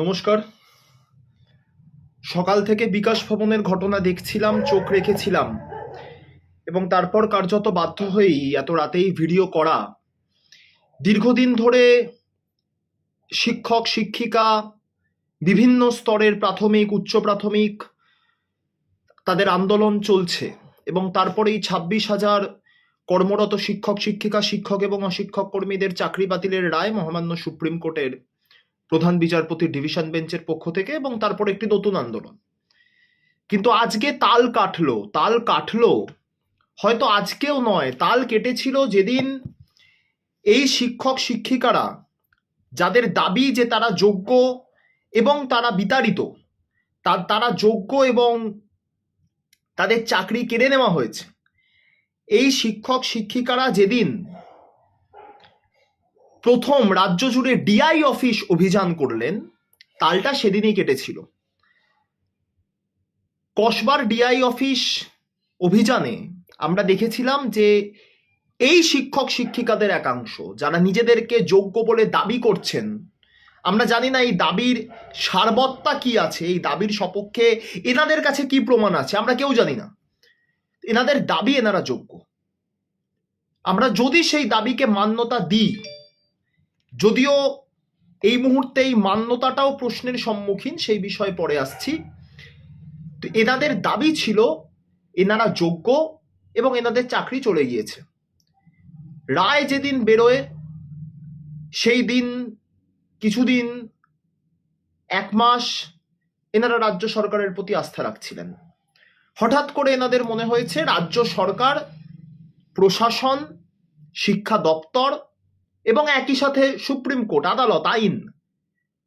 নমস্কার। সকাল থেকে বিকাশ ভবনের ঘটনা দেখছিলাম, চোখ রেখেছিলাম, এবং তারপর কার্যত বাধ্য হয়েই এত রাতেই ভিডিও করা। দীর্ঘদিন ধরে শিক্ষক, শিক্ষিকা, বিভিন্ন স্তরের প্রাথমিক, উচ্চ প্রাথমিক তাদের আন্দোলন চলছে, এবং তারপরেই ছাব্বিশ হাজার কর্মরত শিক্ষক, শিক্ষিকা, শিক্ষক এবং অশিক্ষক কর্মীদের চাকরি বাতিলের রায় মহামান্য সুপ্রিম কোর্টের প্রধান বিচারপতির ডিভিশন বেঞ্চের পক্ষ থেকে এবং তারপর একটি নতুন আন্দোলন। কিন্তু আজকে তাল কাটলো তাল কাটলো। হয়তো আজকেও নয়, তাল কেটেছিল যেদিন এই শিক্ষক শিক্ষিকারা যাদের দাবি যে তারা যোগ্য এবং তারা বিতাড়িত তারা যোগ্য এবং তাদের চাকরি কেড়ে নেওয়া হয়েছে। এই শিক্ষক শিক্ষিকারা যেদিন প্রথম রাজ্য জুড়ে ডিআই অফিস অভিযান করলেন, তালটা সেদিনই কেটেছিল। কসবার ডিআই অফিস অভিযানে আমরা দেখেছিলাম যে এই শিক্ষক শিক্ষিকাদের একাংশ, যারা নিজেদেরকে যোগ্য বলে দাবি করছেন, আমরা জানি না এই দাবির সারবত্তা কি আছে, এই দাবির সপক্ষে এনাদের কাছে কি প্রমাণ আছে, আমরা কেউ জানি না। এনাদের দাবি এনারা যোগ্য। আমরা যদি সেই দাবিকে মান্যতা দিই যদিও এই মুহূর্তে এই মান্যতাটাও প্রশ্নের সম্মুখীন, সেই বিষয়ে পরে আসছি। তো এনাদের দাবি ছিল, এনারা যোগ্য এবং এনাদের চাকরি চলে গিয়েছে। রায় যেদিন বেরোয়, সেই দিন, কিছুদিন, এক মাস এনারা রাজ্য সরকারের প্রতি আস্থা রাখছিলেন। হঠাৎ করে এনাদের মনে হয়েছে, রাজ্য সরকার, প্রশাসন, শিক্ষা দপ্তর এবং একই সাথে সুপ্রিম কোর্ট, আদালত, আইন।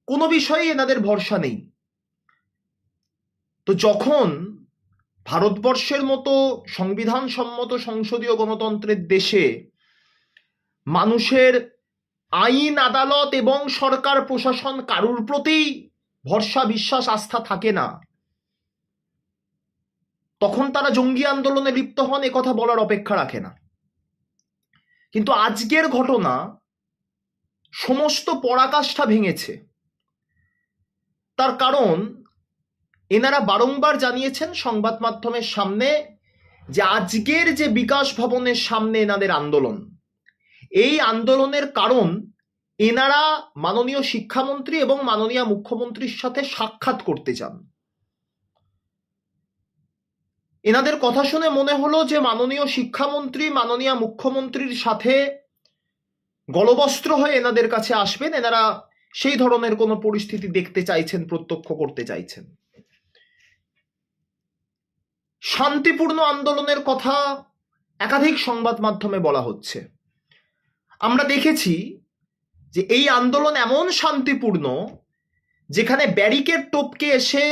কোনো বিষয়ে এনাদের ভরসা নেই। তো যখন ভারতবর্ষের মতো সংবিধান সম্মত সংসদীয় গণতন্ত্রের দেশে মানুষের আইন, আদালত এবং সরকার, প্রশাসন কারুর প্রতি ভরসা, বিশ্বাস, আস্থা থাকে না, তখন তারা জঙ্গি আন্দোলনে লিপ্ত হন কথা বলার অপেক্ষা রাখে না। কিন্তু আজকের ঘটনা সমস্ত পরাকাষ্ঠা ভেঙেছে। তার কারণ, এনারা বারংবার জানিয়েছেন সংবাদ মাধ্যমের সামনে যে আজকের যে বিকাশ ভবনের সামনে এনাদের আন্দোলন। এই আন্দোলনের কারণ, এনারা মাননীয় শিক্ষামন্ত্রী এবং মাননীয় মুখ্যমন্ত্রীর সাথে সাক্ষাৎ করতে চান। এনাদের কথা শুনে মনে হলো যে মাননীয় শিক্ষামন্ত্রী, মাননীয় মুখ্যমন্ত্রীর সাথে গলবস্ত্র হয়ে এনাদের কাছে আসবেন, এনারা সেই ধরনের কোনো পরিস্থিতি দেখতে চাইছেন, প্রত্যক্ষ করতে চাইছেন। শান্তিপূর্ণ আন্দোলনের কথা একাধিক সংবাদ মাধ্যমে বলা হচ্ছে। আমরা দেখেছি যে এই আন্দোলন এমন শান্তিপূর্ণ, যেখানে ব্যারিকেড টপকে এসে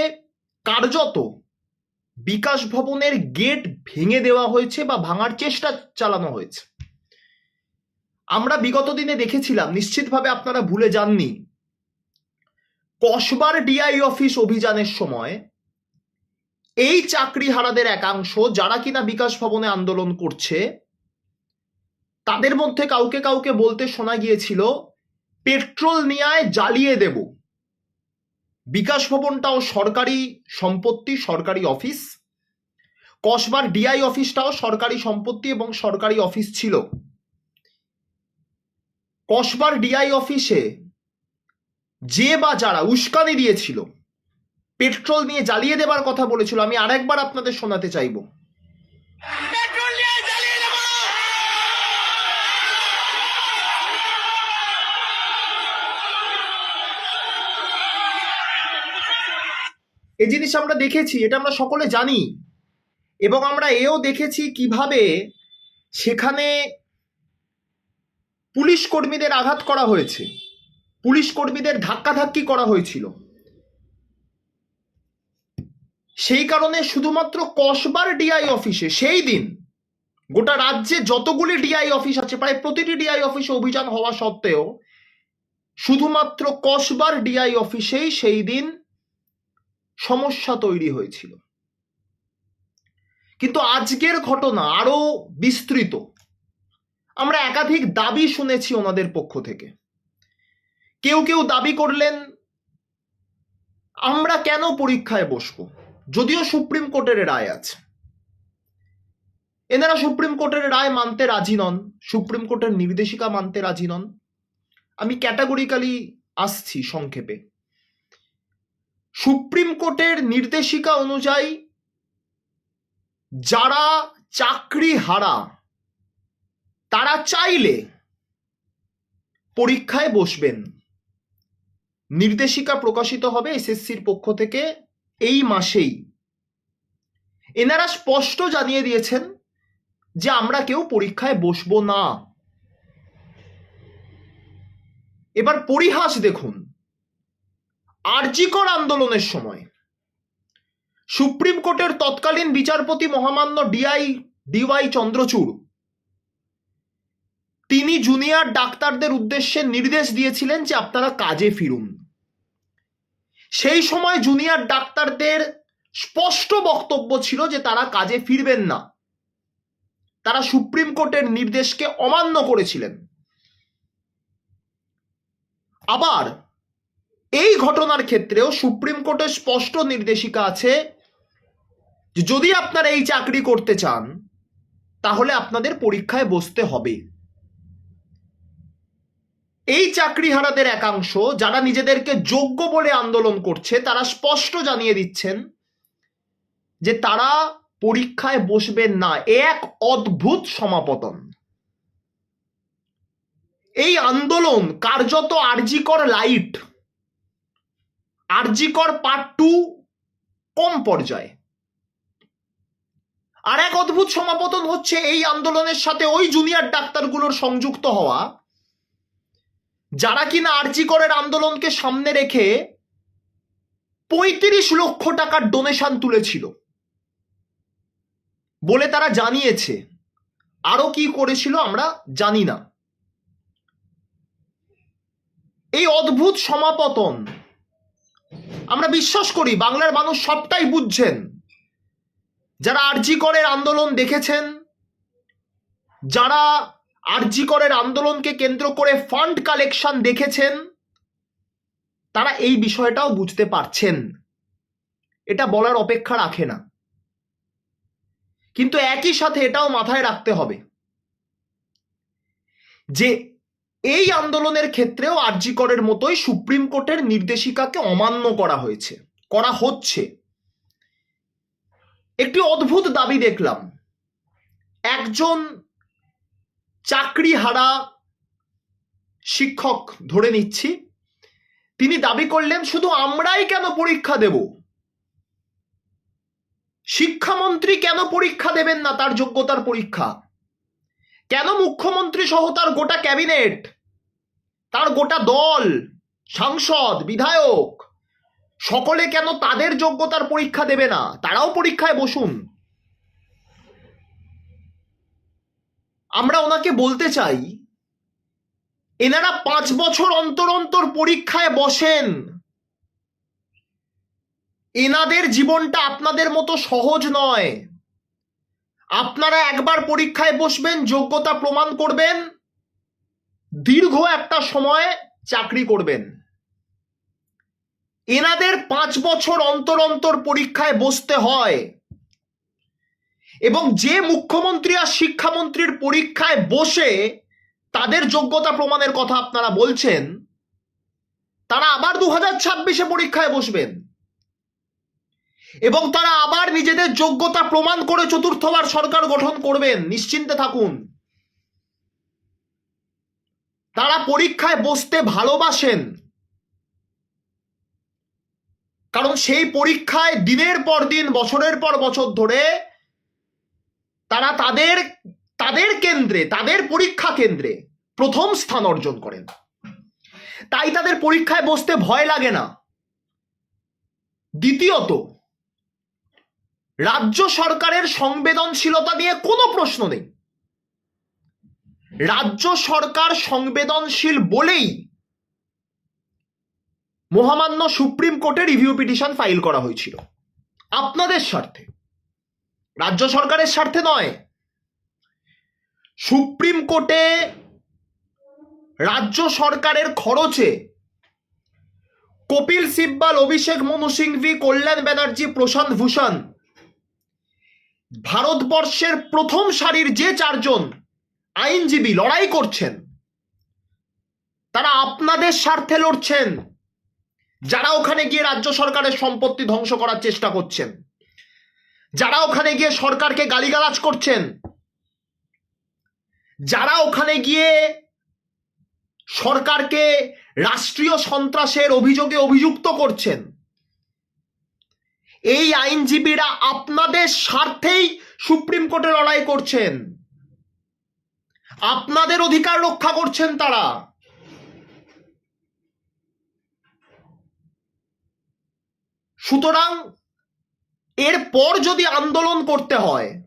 কার্যত বিকাশ ভবনের গেট ভেঙে দেওয়া হয়েছে বা ভাঙার চেষ্টা চালানো হয়েছে। আমরা বিগত দিনে দেখেছিলাম, নিশ্চিতভাবে আপনারা ভুলে যাননি। কসবার ডিআই অফিস অভিযানের সময় এই চাকরিহারাদের একাংশ যারা কিনা বিকাশ ভবনে আন্দোলন করছে, তাদের মধ্যে কাউকে কাউকে বলতে শোনা গিয়েছিল, পেট্রোল নিয়ে জ্বালিয়ে দেব। বিকাশ ভবনটাও সরকারি সম্পত্তি, সরকারি অফিস। কসবার ডিআই অফিসটাও সরকারি সম্পত্তি এবং সরকারি অফিস ছিল। কসবার ডিআই অফিসে যে বা যারা উস্কানি দিয়েছিল পেট্রোল নিয়ে জ্বালিয়ে দেবার কথা বলেছিল আমি আরেকবার আপনাদের শোনাতে চাইব। এই জিনিস আমরা দেখেছি এটা আমরা সকলে জানি এবং আমরা এও দেখেছি কীভাবে সেখানে পুলিশ কর্মীদের আঘাত করা হয়েছে। পুলিশ কর্মীদের ধাক্কাধাক্কি করা হয়েছিল। সেই কারণে শুধুমাত্র কসবার ডিআই অফিসে সেই দিন গোটা রাজ্যে যতগুলি ডিআই অফিস আছে, প্রায় প্রতিটি ডিআই অফিসে অভিযান হওয়া সত্ত্বেও শুধুমাত্র কসবার ডিআই অফিসেই সেই দিন সমস্যা তৈরি হয়েছিল। কিন্তু আজকের ঘটনা আরও বিস্তৃত। আমরা একাধিক দাবি শুনেছি ওনাদের পক্ষ থেকে। কেউ কেউ দাবি করলেন, আমরা কেন পরীক্ষায় বসবো? যদিও সুপ্রিম কোর্টের রায় আছে। এনারা সুপ্রিম কোর্টের রায় মানতে রাজি নন, সুপ্রিম কোর্টের নির্দেশিকা মানতে রাজি নন। আমি ক্যাটাগরিক্যালি আসছি সংক্ষেপে। সুপ্রিম কোর্টের নির্দেশিকা অনুযায়ী যারা চাকরি হারা তারা চাইলে পরীক্ষায় বসবেন। নির্দেশিকা প্রকাশিত হবে এসএসসির পক্ষ থেকে এই মাসেই। এনারা স্পষ্ট জানিয়ে দিয়েছেন যে আমরা কেউ পরীক্ষায় বসবো না। এবার পরিহাস দেখুন। আরজিকর আন্দোলনের সময় সুপ্রিম কোর্টের তৎকালীন বিচারপতি মহামান্য ডিআই ডিওয়াই চন্দ্রচূড় তিনি জুনিয়র ডাক্তারদের উদ্দেশ্যে নির্দেশ দিয়েছিলেন যে আপনারা কাজে ফিরুন। সেই সময় জুনিয়র ডাক্তারদের স্পষ্ট বক্তব্য ছিল যে তারা কাজে ফিরবেন না। তারা সুপ্রিম কোর্টের নির্দেশকে অমান্য করেছিলেন। আবার এই ঘটনার ক্ষেত্রেও সুপ্রিম কোর্টের স্পষ্ট নির্দেশিকা আছে যদি আপনারা এই চাকরি করতে চান, তাহলে আপনাদের পরীক্ষায় বসতে হবে। এই চাকরিহারাদের একাংশ যারা নিজেদেরকে যোগ্য বলে আন্দোলন করছে, তারা স্পষ্ট জানিয়ে দিচ্ছেন যে তারা পরীক্ষায় বসবেন না। এক অদ্ভুত সমাপতন। এই আন্দোলন কার্যত RG Kar light, RG Kar part two কম পর্যায়ে। আর এক অদ্ভুত সমাপতন হচ্ছে এই আন্দোলনের সাথে ওই জুনিয়র ডাক্তারগুলোর সংযুক্ত হওয়া। যারা কিনা আরজিকরের আন্দোলনকে সামনে রেখে পঁয়ত্রিশ লক্ষ টাকার ডোনেশন তুলেছিল। বলে তারা জানিয়েছে। আরও কি করেছিল আমরা জানি না। এই অদ্ভুত সমাপতন। আমরা বিশ্বাস করি বাংলার মানুষ সবটাই বুঝছেন। যারা আরজিকরের আন্দোলন দেখেছেন, যারা আরজিকরের আন্দোলনকে কেন্দ্র করে ফান্ড কালেকশন দেখেছেন? তারা এই বিষয়টাও বুঝতে পারছেন। এটা বলার অপেক্ষা রাখে না। কিন্তু একই সাথে এটাও মাথায় রাখতে হবে যে এই আন্দোলনের ক্ষেত্রেও আরজিকরের মতোই সুপ্রিম কোর্টের নির্দেশিকাকে অমান্য করা হয়েছে, করা হচ্ছে। একটি অদ্ভুত দাবি দেখলাম। একজন চাকরি হারা শিক্ষক ধরে নিচ্ছি। তিনি দাবি করলেন, শুধু আমরাই কেন পরীক্ষা দেব? শিক্ষামন্ত্রী কেন পরীক্ষা দেবেন না তার যোগ্যতার পরীক্ষা? কেন মুখ্যমন্ত্রী সহ তার গোটা ক্যাবিনেট, তার গোটা দল, সাংসদ, বিধায়ক, সকলে কেন তাদের যোগ্যতার পরীক্ষা দেবে না? তারাও পরীক্ষায় বসুন। আমরা ওনাকে বলতে চাই, এনারা পাঁচ বছর অন্তর অন্তর পরীক্ষায় বসেন। এনাদের জীবনটা আপনাদের মতো সহজ নয়। আপনারা একবার পরীক্ষায় বসবেন, যোগ্যতা প্রমাণ করবেন, দীর্ঘ একটা সময় চাকরি করবেন। এনাদের পাঁচ বছর অন্তর অন্তর পরীক্ষায় বসতে হয়। এবং যে মুখ্যমন্ত্রী আর শিক্ষামন্ত্রীর পরীক্ষায় বসে তাদের যোগ্যতা প্রমাণের কথা আপনারা বলছেন, তারা আবার দু হাজার ছাব্বিশে পরীক্ষায় বসবেন। এবং তারা আবার নিজেদের যোগ্যতা প্রমাণ করে চতুর্থবার সরকার গঠন করবেন, নিশ্চিন্তে থাকুন। তারা পরীক্ষায় বসতে ভালোবাসেন। কারণ সেই পরীক্ষায় দিনের পর দিন, বছরের পর বছর ধরে তারা তাদের তাদের কেন্দ্রে, তাদের পরীক্ষা কেন্দ্রে প্রথম স্থান অর্জন করেন। তাই তাদের পরীক্ষায় বসতে ভয় লাগে না। দ্বিতীয়ত, রাজ্য সরকারের সংবেদনশীলতা নিয়ে কোনো প্রশ্ন নেই। রাজ্য সরকার সংবেদনশীল বলেই মহামান্য সুপ্রিম কোর্টে রিভিউ পিটিশন ফাইল করা হয়েছিল। আপনাদের স্বার্থে। রাজ্য সরকারের স্বার্থে নয়। সুপ্রিম কোর্টে রাজ্য সরকারের খরচে কপিল সিব্বাল, অভিষেক মনু সিংভি, কল্যাণ ব্যানার্জি, প্রশান্ত ভূষণ ভারতবর্ষের প্রথম সারির যে চারজন আইনজীবী লড়াই করছেন, তারা আপনাদের স্বার্থে লড়ছেন। যারা ওখানে গিয়ে রাজ্য সরকারের সম্পত্তি ধ্বংস করার চেষ্টা করছেন। যারা ওখানে গিয়ে সরকারকে গালিগালাজ করছেন, যারা ওখানে গিয়ে সরকারকে রাষ্ট্রীয় সন্ত্রাসের অভিযোগে অভিযুক্ত করছেন, এই আইনজীবীরা আপনাদের স্বার্থেই সুপ্রিম কোর্টে লড়াই করছেন, আপনাদের অধিকার রক্ষা করছেন তারা। সুতরাং এরপর যদি আন্দোলন করতে হয়,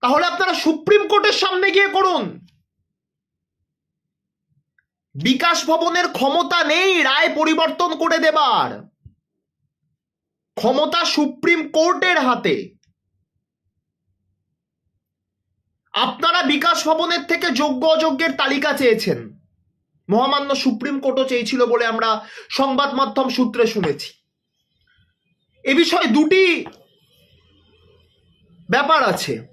তাহলে আপনারা সুপ্রিম কোর্টের সামনে গিয়ে করুন। বিকাশ ভবনের ক্ষমতা নেই রায় পরিবর্তন করে দেবার। ক্ষমতা সুপ্রিম কোর্টের হাতে। আপনারা বিকাশ ভবনের থেকে যোগ্য অযোগ্যের তালিকা চেয়েছেন। মহামান্য সুপ্রিম কোর্টও চেয়েছিল বলে আমরা সংবাদ মাধ্যম সূত্রে শুনেছি। এ বিষয়ে দুটি ব্যাপার আছে।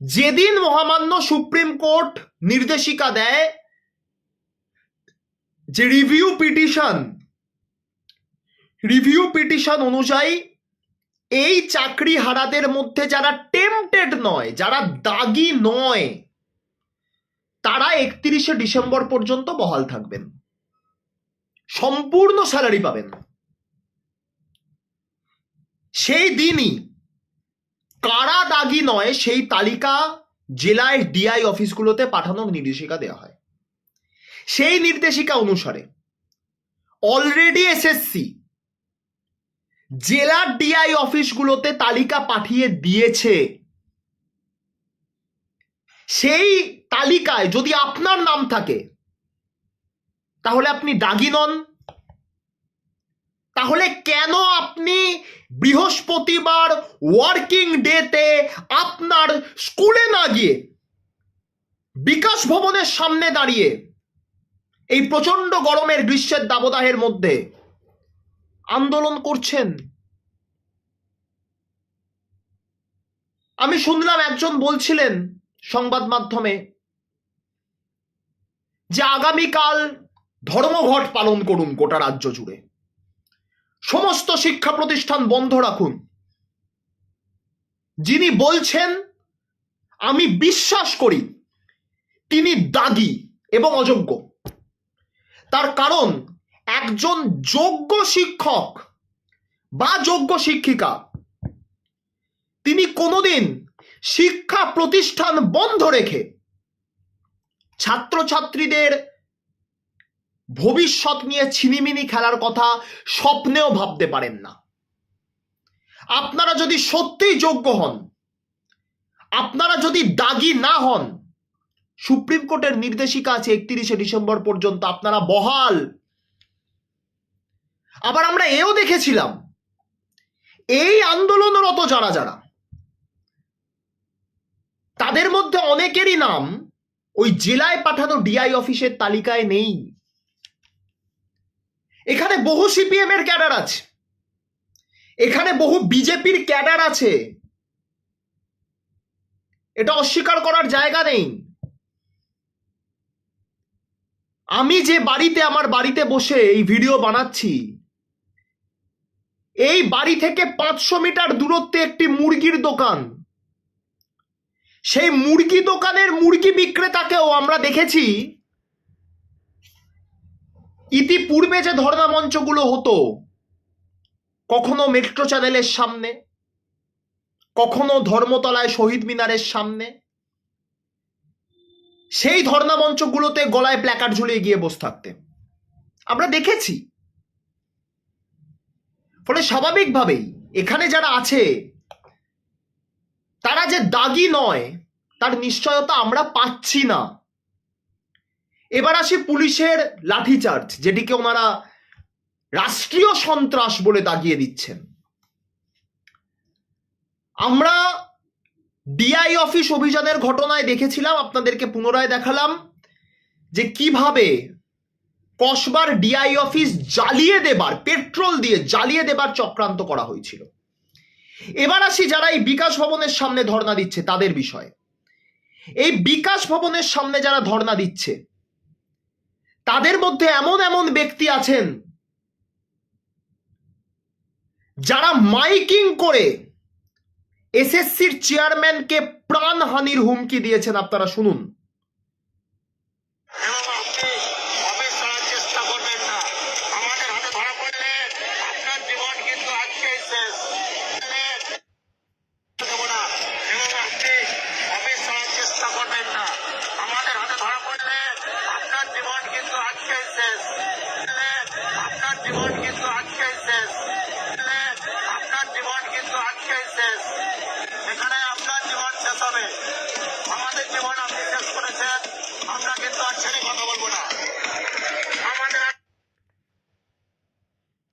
যেদিন মহামান্য সুপ্রিম কোর্ট নির্দেশিকা দেয় যে রিভিউ পিটিশন রিভিউ পিটিশন অনুযায়ী এই চাকরি হারাদের মধ্যে যারা টেম্পটেড নয়, যারা দাগি নয়, তারা একত্রিশে ডিসেম্বর পর্যন্ত বহাল থাকবেন। সম্পূর্ণ স্যালারি পাবেন। সেই দিনই কারা দাগি নয়, সেই তালিকা জেলায় ডিআই অফিসগুলোতে পাঠানোর নির্দেশিকা দেওয়া হয়। সেই নির্দেশিকা অনুসারে অলরেডি এসএসসি জেলার ডিআই অফিসগুলোতে তালিকা পাঠিয়ে দিয়েছে। সেই তালিকায় যদি আপনার নাম থাকে তাহলে আপনি দাগি নন। তাহলে কেন আপনি বৃহস্পতিবার ওয়ার্কিং ডেতে আপনার স্কুলে না গিয়ে বিকাশ ভবনের সামনে দাঁড়িয়ে এই প্রচণ্ড গরমের গ্রীষ্মের দাবদাহের মধ্যে আন্দোলন করছেন? আমি শুনলাম একজন বলছিলেন সংবাদ মাধ্যমে যে আগামীকাল ধর্মঘট পালন করুন গোটা রাজ্য জুড়ে। সমস্ত শিক্ষা প্রতিষ্ঠান বন্ধ রাখুন। যিনি বলছেন, আমি বিশ্বাস করি, তিনি দাগি এবং অযোগ্য। তার কারণ, একজন যোগ্য শিক্ষক বা যোগ্য শিক্ষিকা, তিনি কোনোদিন শিক্ষা প্রতিষ্ঠান বন্ধ রেখে ছাত্রছাত্রীদের ভবিষ্যৎ নিয়ে ছিনিমিনি খেলার কথা স্বপ্নেও ভাবতে পারেন না। আপনারা যদি সত্যিই যোগ্য হন, আপনারা যদি দাগি না হন, সুপ্রিম কোর্টের নির্দেশিকা আছে একত্রিশে ডিসেম্বর পর্যন্ত আপনারা বহাল। আবার আমরা এও দেখেছিলাম, এই আন্দোলনরত যারা যারা, তাদের মধ্যে অনেকেরই নাম ওই জেলায় পাঠানো ডিআই অফিসের তালিকায় নেই। এখানে বহু সিপিএম এর ক্যাডার আছে। এখানে বহু বিজেপির ক্যাডার আছে। এটা অস্বীকার করার জায়গা নেই। আমি যে বাড়িতে, আমার বাড়িতে বসে এই ভিডিও বানাচ্ছি, এই বাড়ি থেকে পাঁচশো মিটার দূরত্বে একটি মুরগির দোকান। সেই মুরগি দোকানের মুরগি বিক্রেতাকেও আমরা দেখেছি ইতিপূর্বে যে ধর্ণা মঞ্চগুলো হতো, কখনো মেট্রো চ্যানেলের সামনে, কখনো ধর্মতলায় শহীদ মিনারের সামনে, সেই ধর্ণা মঞ্চগুলোতে গলায় প্ল্যাকার্ড ঝুলিয়ে গিয়ে বসে থাকতে আমরা দেখেছি। ফলে স্বাভাবিকভাবেই এখানে যারা আছে, তারা যে দাগি নয়, তার নিশ্চয়তা আমরা পাচ্ছি না। এবার আসি পুলিশের লাঠিচার্জ, যেটিকে ওনারা রাষ্ট্রীয় সন্ত্রাস বলে দাগিয়ে দিচ্ছেন। আমরা ডিআই অফিস অভিযানের ঘটনায় দেখেছিলাম, আপনাদেরকে পুনরায় দেখালাম, যে কীভাবে কসবার ডিআই অফিস জ্বালিয়ে দেবার, পেট্রোল দিয়ে জ্বালিয়ে দেবার চক্রান্ত করা হয়েছিল। এবার আসি যারা এই বিকাশ ভবনের সামনে ধর্ণা দিচ্ছে, তাদের বিষয়ে। এই বিকাশ ভবনের সামনে যারা ধর্ণা দিচ্ছে তাদের মধ্যে এমন এমন ব্যক্তি আছেন যারা মাইকিং করে এসএসসির চেয়ারম্যানকে প্রাণহানির হুমকি দিয়েছেন। আপনারা শুনুন।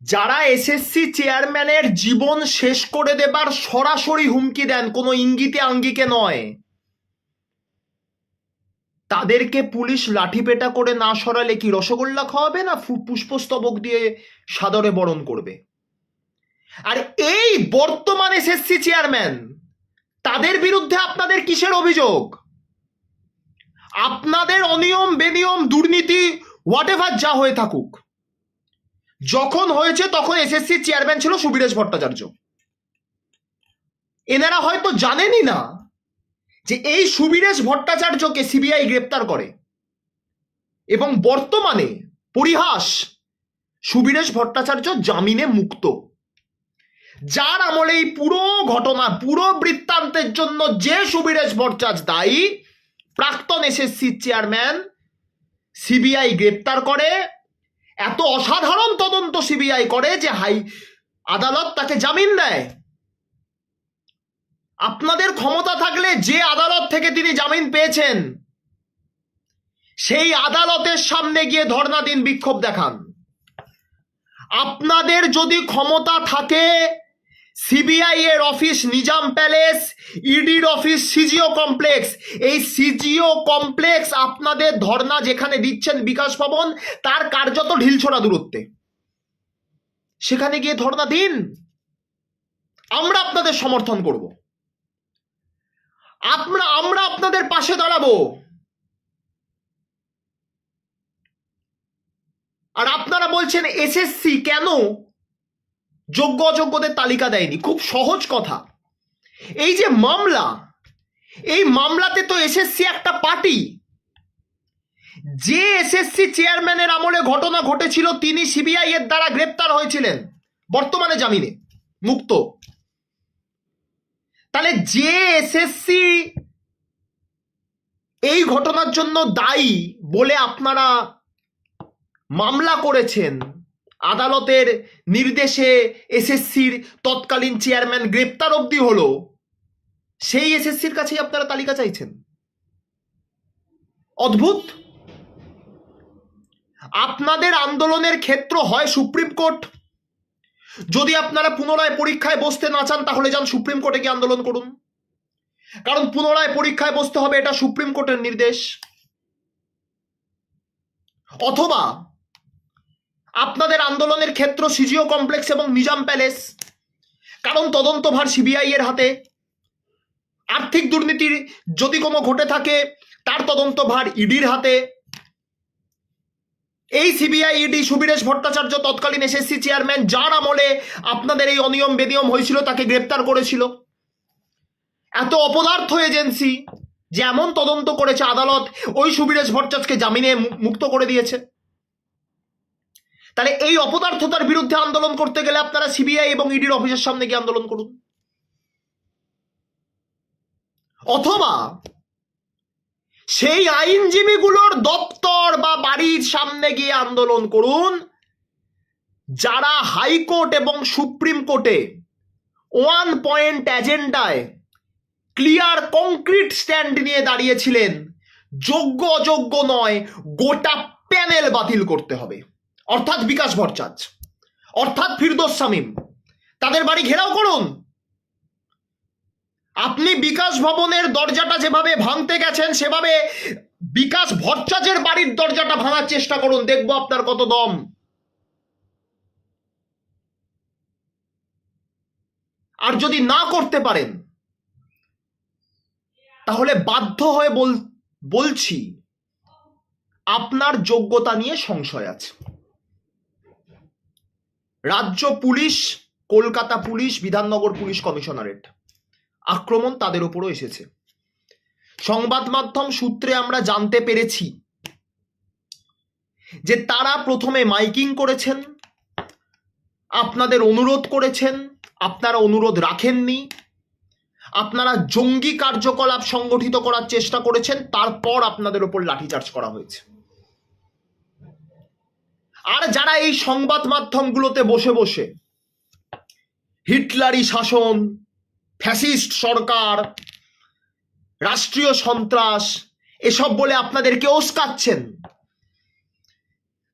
যারা এসএসসি চেয়ারম্যানের জীবন শেষ করে দেবার সরাসরি হুমকি দেন, কোনো ইঙ্গিতে আঙ্গিকে নয়। তাদেরকে পুলিশ লাঠিপেটা করে না সরালে কি রসগোল্লা খাওয়াবে না পুষ্পস্তবক দিয়ে সাদরে বরণ করবে? আর এই বর্তমান এসএসসি চেয়ারম্যান তাদের বিরুদ্ধে আপনাদের কিসের অভিযোগ? আপনাদের অনিয়ম, বেনিয়ম, দুর্নীতি হোয়াট যা হয়ে থাকুক। যখন হয়েছে তখন এসএসসি চেয়ারম্যান ছিল সুবীরেশ ভট্টাচার্য। এনারা হয়তো জানেনই না যে এই সুবীরেশ ভট্টাচার্যকে সিবিআই গ্রেপ্তার করে। এবং বর্তমানে পরিহাস সুবীরেশ ভট্টাচার্য জামিনে মুক্ত। যার আমলে এই পুরো ঘটনা, পুরো বৃত্তান্তের জন্য যে সুবীরেশ ভট্টাচার্য দায়ী, প্রাক্তন এসএসসি চেয়ারম্যান সিবিআই গ্রেপ্তার করে এত অসাধারণ তদন্ত সিবিআই করে যে হাই আদালত তাকে জামিন দেয়। আপনাদের ক্ষমতা থাকলে যে আদালত থেকে তিনি জামিন পেয়েছেন, সেই আদালতের সামনে গিয়ে ধর্ণা দিন বিক্ষোভ দেখান। আপনাদের যদি ক্ষমতা থাকে সিবিআই এর অফিস নিজাম প্যালেস ইডির অফিস সিজিও কমপ্লেক্স। এই সিজিও কমপ্লেক্স আপনাদের ধর্ণা যেখানে দিচ্ছেন বিকাশ ভবন, তার কার্যত ঢিলছোড়া দূরত্বে। সেখানে গিয়ে ধর্ণা দিন। আমরা আপনাদের সমর্থন করব। আমরা আমরা আপনাদের পাশে দাঁড়াবো। আর আপনারা বলছেন এসএসসি কেন? যোগ্য অযোগ্যদের তালিকা দেয়নি। খুব সহজ কথা। এই যে মামলা, এই মামলাতে তো এসএসসি একটা পার্টি। যে এসএসসি চেয়ারম্যানের আমলে ঘটনা ঘটেছিল, তিনি সিবিআই এর দ্বারা গ্রেপ্তার হয়েছিলেন, বর্তমানে জামিনে, মুক্ত। তাহলে যে এসএসসি এই ঘটনার জন্য দায়ী বলে আপনারা মামলা করেছেন আদালতের নির্দেশে এসএসসির তৎকালীন চেয়ারম্যান গ্রেপ্তার অবধি হলো। সেই এসএসসির কাছেই আপনারা তালিকা চাইছেন। অদ্ভুত! আপনাদের আন্দোলনের ক্ষেত্র হয় সুপ্রিম কোর্ট। যদি আপনারা পুনরায় পরীক্ষায় বসতে না চান, তাহলে যান সুপ্রিম কোর্টে গিয়ে আন্দোলন করুন। কারণ পুনরায় পরীক্ষায় বসতে হবে, এটা সুপ্রিম কোর্টের নির্দেশ। অথবা আপনাদের আন্দোলনের ক্ষেত্র সিজিও কমপ্লেক্স এবং নিজাম প্যালেস, কারণ তদন্তভার সিবিআই এর হাতে। আর্থিক দুর্নীতির যদি কোনো ঘটে থাকে, তার তদন্তভার ইডির হাতে। এই সিবিআই ইডি সুবীরেশ ভট্টাচার্য তৎকালীন এসএসসি চেয়ারম্যান, যার আমলে আপনাদের এই অনিয়ম বেনিয়ম হয়েছিল, তাকে গ্রেপ্তার করেছিল। এত অপদার্থ এজেন্সি যে এমন তদন্ত করেছে আদালত, ওই সুবীরেশ ভট্টাচার্যকে জামিনে মুক্ত করে দিয়েছে। তাহলে এই অপদার্থতার বিরুদ্ধে আন্দোলন করতে গেলে আপনারা সিবিআই এবং ইডির অফিসের সামনে গিয়ে আন্দোলন করুন। অথবা সেই আইনজীবীগুলোর দপ্তর বা বাড়ির সামনে গিয়ে আন্দোলন করুন, যারা হাইকোর্ট এবং সুপ্রিম কোর্টে ওয়ান পয়েন্ট এজেন্ডায় ক্লিয়ার কংক্রিট স্ট্যান্ড নিয়ে দাঁড়িয়েছিলেন, যোগ্য অযোগ্য নয়, গোটা প্যানেল বাতিল করতে হবে। অর্থাৎ বিকাশ ভট্টাচার্য, অর্থাৎ ফিরদোস শামীম। তাদের বাড়ি ঘেরাও করুন। আপনি বিকাশ ভবনের দরজাটা যেভাবে ভাঙতে গেছেন, সেভাবে বিকাশ ভট্টাচার্যের বাড়ির দরজাটা ভাঙার চেষ্টা করুন। দেখব আপনার কত দম। আর যদি না করতে পারেন, তাহলে বাধ্য হয়ে বল, বলছি, আপনার যোগ্যতা নিয়ে সংশয় আছে। রাজ্য police, Kolkata police, Bidhannagar police commissionerate. আক্রমণ তাদের উপরও এসেছে। সংবাদ মাধ্যম সূত্রে আমরা জানতে পেরেছি যে তারা প্রথমে মাইকিং করেছেন, আপনাদের অনুরোধ করেছেন, আপনারা অনুরোধ রাখেননি, আপনারা জঙ্গি কার্যকলাপ সংগঠিত করার চেষ্টা করেছেন, তারপর আপনাদের উপর লাঠিচার্জ করা হয়েছে। আর যারা এই সংবাদ মাধ্যমগুলোতে বসে বসে হিটলারি শাসন, ফ্যাসিস্ট সরকার, রাষ্ট্রীয় সন্ত্রাস, এসব বলে আপনাদেরকে ওস্কাচ্ছেন।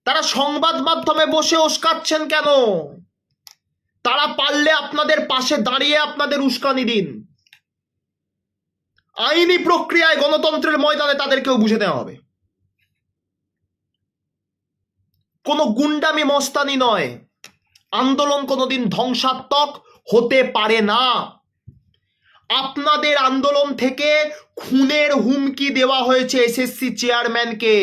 তারা সংবাদ মাধ্যমে বসে ওস্কাচ্ছেন কেন? তারা পারলে আপনাদের পাশে দাঁড়িয়ে আপনাদের উস্কানি দিন। আইনি প্রক্রিয়ায় গণতন্ত্রের ময়দানে তাদেরকেও বুঝে দেওয়া হবে। কোনো গুন্ডামি মস্তানি নয়। আন্দোলন কোনোদিন ধ্বংসাত্মক হতে পারে না। আপনাদের আন্দোলন থেকে খুনের হুমকি দেওয়া হয়েছে এসএসসি চেয়ারম্যানকে।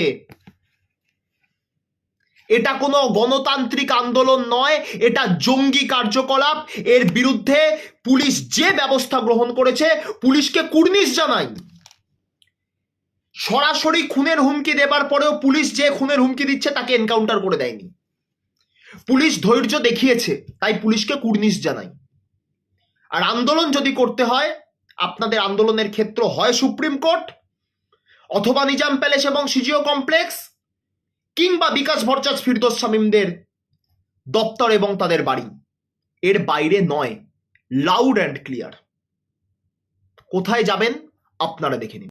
এটা কোনো গণতান্ত্রিক আন্দোলন নয়, এটা জঙ্গি কার্যকলাপ। এর বিরুদ্ধে পুলিশ যে ব্যবস্থা গ্রহণ করেছে, পুলিশকে কুর্নিশ জানাই। সরাসরি খুনের হুমকি দেবার পরেও পুলিশ যে খুনের হুমকি দিচ্ছে তাকে এনকাউন্টার করে দেয়নি। পুলিশ ধৈর্য দেখিয়েছে, তাই পুলিশকে কুর্নিশ জানাই। আর আন্দোলন যদি করতে হয়, আপনাদের আন্দোলনের ক্ষেত্র হয় সুপ্রিম কোর্ট, অথবা নিজাম প্যালেস এবং সিজিও কমপ্লেক্স, কিংবা বিকাশ ভট্টাচার্য ফিরদোস শামীমদের দপ্তর এবং তাদের বাড়ি। এর বাইরে নয় লাউড অ্যান্ড ক্লিয়ার কোথায় যাবেন, আপনারা দেখে নিন।